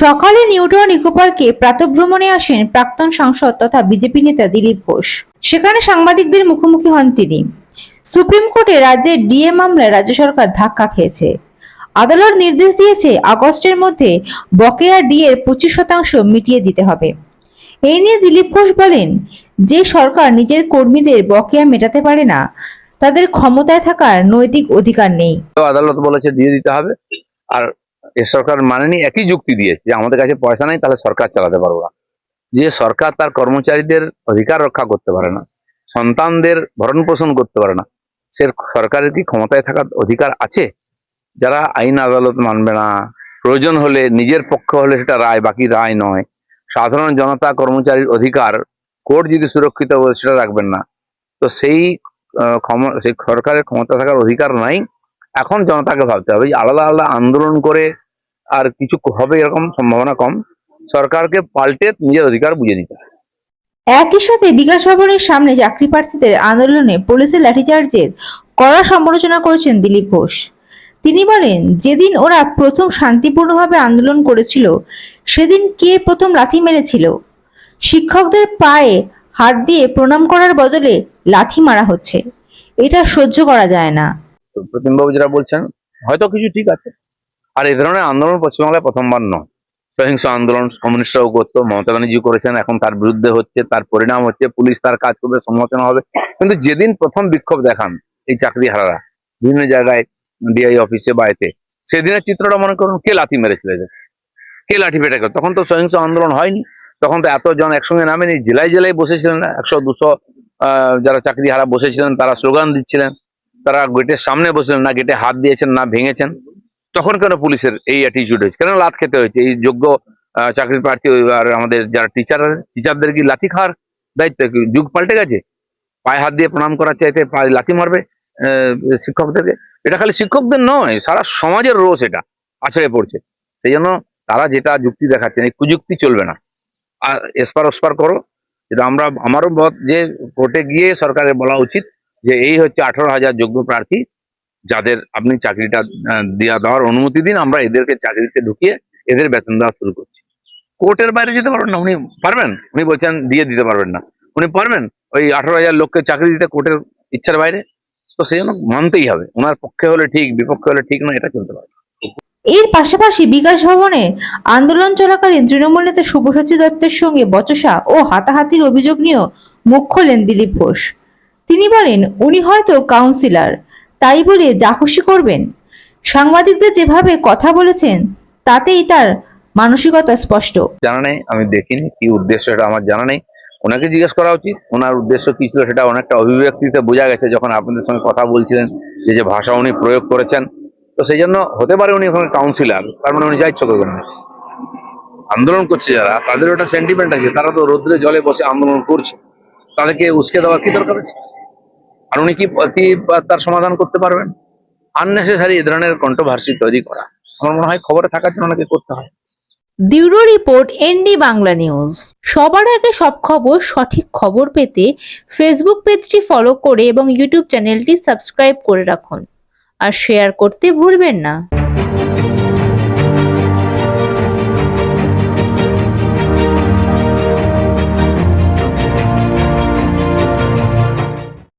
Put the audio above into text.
সকালে Newton eco পার্কে প্রাতভ্রমণে আসেন প্রাক্তন সাংসদ তথা বিজেপি নেতা দিলীপ ঘোষ। সেখানে সাংবাদিকদের মুখোমুখি হন তিনি। সুপ্রিম কোর্টে রাজ্যের ডিএ মামলায় রাজ্য সরকার ধাক্কা খেয়েছে। আদালত নির্দেশ দিয়েছে আগস্টের মধ্যে বকেয়া ডিএর পঁচিশ শতাংশ মিটিয়ে দিতে হবে। এই নিয়ে দিলীপ ঘোষ বলেন, যে সরকার নিজের কর্মীদের বকেয়া মেটাতে পারে না, তাদের ক্ষমতায় থাকার নৈতিক অধিকার নেই। আদালত বলেছে দিয়ে দিতে হবে। আর এ সরকার মানেনি, একই যুক্তি দিয়েছে যে আমাদের কাছে পয়সা নাই, তাহলে সরকার চালাতে পারব না। যে সরকার তার কর্মচারীদের অধিকার রক্ষা করতে পারে না, সন্তানদের ভরণ পোষণ করতে পারে না, সে সরকারের কি ক্ষমতায় থাকার অধিকার আছে? যারা আইন আদালত মানবে না, প্রয়োজন হলে নিজের পক্ষ হলে সেটা রায়, বাকি রায় নয়। সাধারণ জনতা কর্মচারীর অধিকার, কোর্ট যদি সুরক্ষিত বলে সেটা রাখবেন না। তো সেই সেই সরকারের ক্ষমতা থাকার অধিকার নাই। এখন জনতাকে ভাবতে হবে আলাদা আলাদা আন্দোলন করে আর কিছু হবে এরকম সম্ভাবনা কম সরকারকে পাল্টে নিজের অধিকার বুঝে হবে। একই সাথে বিকাশ ভবনের সামনে চাকরি প্রার্থীদের আন্দোলনে পুলিশের লাঠিচার্জের কড়া সমালোচনা করেছেন দিলীপ ঘোষ। তিনি বলেন যেদিন ওরা প্রথম শান্তিপূর্ণভাবে আন্দোলন করেছিল সেদিন কে প্রথম লাথি মেরেছিল? শিক্ষকদের পায়ে হাত দিয়ে প্রণাম করার বদলে লাথি মারা হচ্ছে। এটা সহ্য করা যায় না। প্রতিমবাবু যেটা বলছেন হয়তো কিছু ঠিক আছে। আর এই ধরনের আন্দোলন পশ্চিমবাংলায় প্রথমবার নয়। সহিংস আন্দোলন কমিউনিস্টরাও করতো মমতা ব্যানার্জি করেছেন, এখন তার বিরুদ্ধে হচ্ছে, তার পরিণাম হচ্ছে, পুলিশ তার কাজ করবে, সমালোচনা হবে। কিন্তু যেদিন প্রথম বিক্ষোভ দেখান এই চাকরি হারারা বিভিন্ন জায়গায় ডিআই অফিসে বা এতে, সেদিনের চিত্রটা মনে করুন কে লাথি মেরেছিল? কে লাঠি পেটে করে তখন তো সহিংস আন্দোলন হয়নি। তখন তো এতজন একসঙ্গে নামেনি, জেলায় জেলায় বসেছিলেন, একশো, দুশো যারা চাকরি হারা বসেছিলেন, তারা স্লোগান দিচ্ছিলেন। তারা গেটের সামনে বসলেন, না গেটে হাত দিয়েছেন, না ভেঙেছেন। তখন কেন পুলিশের এই অ্যাটিচিউড হয়েছে? কেন লাত খেতে হয়েছে? এই যোগ্য চাকরির প্রার্থী আর আমাদের যারা টিচার টিচারদের কি লাঠি খাওয়ার দায়িত্ব? যুগ পাল্টে গেছে? পায়ে হাত দিয়ে প্রণাম করার চাইতে পায়ে লাঠি মারবে শিক্ষকদেরকে? এটা খালি শিক্ষকদের নয়, সারা সমাজের রোষ এটা, আছড়ে পড়ছে। সেই জন্য তারা যেটা যুক্তি দেখাচ্ছেন, এই কুযুক্তি চলবে না। আর এসপার ওসপার করো, যেটা আমরা, আমারও মত যে কোর্টে গিয়ে সরকারের বলা উচিত যে এই হচ্ছে আঠারো হাজার যোগ্য প্রার্থী যাদের আপনি চাকরিটা দেওয়া দেওয়ার অনুমতি দিন, আমরা এদেরকে চাকরিতে ঢুকিয়ে এদের বেতন দেওয়া শুরু করছি। কোর্টের বাইরে যেতে পারবেন না, উনি পারবেন? উনি বলছেন দিয়ে দিতে পারবেন না। উনি পারবেন? ওই আঠারো হাজার লোককে চাকরি দিতে কোর্টের ইচ্ছার বাইরে? তো সেই জন্য মানতেই হবে। ওনার পক্ষে হলে ঠিক, বিপক্ষে হলে ঠিক না, এটা চলতে পারে। এর পাশাপাশি বিকাশ ভবনে আন্দোলন চলাকালীন তৃণমূল নেতা শুভসচী দত্তের সঙ্গে বচসা ও হাতাহাতির অভিযোগ নিয়েও মুখ খোলেন দিলীপ ঘোষ। তিনি বলেন, উনি হয়তো কাউন্সিলর তাই বলে যা খুশি করবেন। সাংবাদিকদের যেভাবে কথা বলেছেন, তাতেই তার মানসিকতা স্পষ্ট। জানা নেই, আমি দেখিনি, কি উদ্দেশ্য এটা আমার জানা নেই। ওনাকে জিজ্ঞেস করা উচিত, ওনার উদ্দেশ্য কি ছিল সেটা অনেকটা অভিব্যক্তিতে বোঝা গেছে যখন আপনাদের সঙ্গে কথা বলছিলেন, যে যে ভাষা উনি প্রয়োগ করেছেন। তো সেই জন্য হতে পারে উনি ওখানে কাউন্সিলর তার মানে উনি যা ইচ্ছা করবেন না আন্দোলন করছে যারা, তাদের ওটা সেন্টিমেন্ট আছে, তারা তো রোদ্রে জলে বসে আন্দোলন করছে। তাদেরকে উস্কে দেওয়ার কি দরকার আছে? আর উনি কি তার সমাধান করতে পারবেন? আননেসেসারি এ ধরনের কন্ট্রোভার্সি তৈরি করা। আমার মনে হয় খবরে থাকার জন্য ওনাকে করতে হয়। Bureau report, N D Bangla news. সবার আগে সব খবর, সঠিক খবর পেতে ফেসবুক পেজটি ফলো করে এবং ইউটিউব চ্যানেলটি সাবস্ক্রাইব করে রাখুন। আর শেয়ার করতে ভুলবেন না।